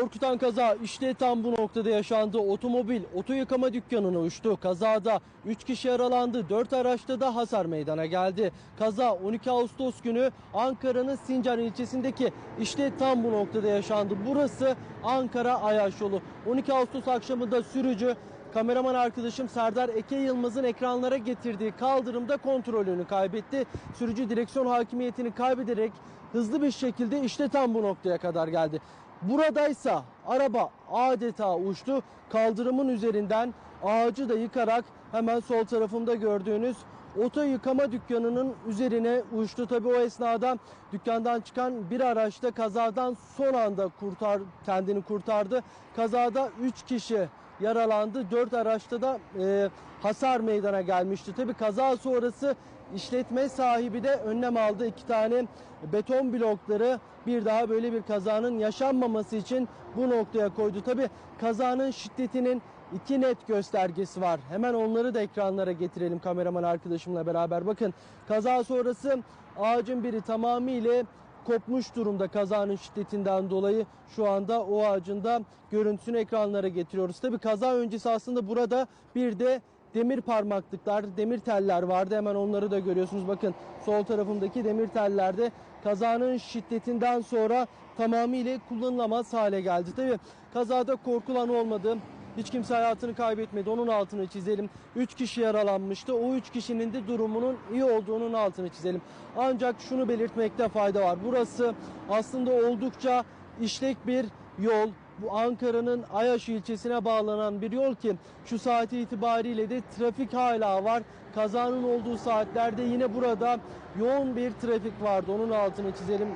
Korkutan kaza işte tam bu noktada yaşandı. Otomobil oto yıkama dükkanına uçtu. Kazada 3 kişi yaralandı. 4 araçta da hasar meydana geldi. Kaza 12 Ağustos günü Ankara'nın Sincan ilçesindeki işte tam bu noktada yaşandı. Burası Ankara Ayaş yolu. 12 Ağustos akşamında sürücü Kameraman arkadaşım Serdar Eke Yılmaz'ın ekranlara getirdiği kaldırımda kontrolünü kaybetti. Sürücü direksiyon hakimiyetini kaybederek hızlı bir şekilde işte tam bu noktaya kadar geldi. Buradaysa araba adeta uçtu. Kaldırımın üzerinden ağacı da yıkarak hemen sol tarafımda gördüğünüz oto yıkama dükkanının üzerine uçtu. Tabii o esnada dükkandan çıkan bir araçta kazadan son anda kurtar kendini kurtardı. Kazada 3 kişi yaralandı. 4 araçta da e, hasar meydana gelmişti. Tabii kaza sonrası işletme sahibi de önlem aldı. İki tane beton blokları bir daha böyle bir kazanın yaşanmaması için bu noktaya koydu. Tabii kazanın şiddetinin iki net göstergesi var. Hemen onları da ekranlara getirelim kameraman arkadaşımla beraber. Bakın kaza sonrası ağacın biri tamamıyla kopmuş durumda kazanın şiddetinden dolayı şu anda o ağacın da görüntüsünü ekranlara getiriyoruz. Tabi kaza öncesi aslında burada bir de demir parmaklıklar, demir teller vardı. Hemen onları da görüyorsunuz. Bakın sol tarafımdaki demir tellerde kazanın şiddetinden sonra tamamıyla kullanılamaz hale geldi. Tabi kazada korkulan olmadı. Hiç kimse hayatını kaybetmedi. Onun altını çizelim. 3 kişi yaralanmıştı. O 3 kişinin de durumunun iyi olduğunun altını çizelim. Ancak şunu belirtmekte fayda var. Burası aslında oldukça işlek bir yol. Bu Ankara'nın Ayaş ilçesine bağlanan bir yol ki şu saati itibariyle de trafik hala var. Kazanın olduğu saatlerde yine burada yoğun bir trafik vardı. Onun altını çizelim.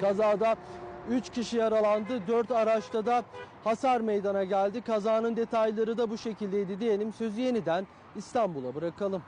Kazada 3 kişi yaralandı. 4 araçta da hasar meydana geldi. Kazanın detayları da bu şekildeydi diyelim. Sözü yeniden İstanbul'a bırakalım.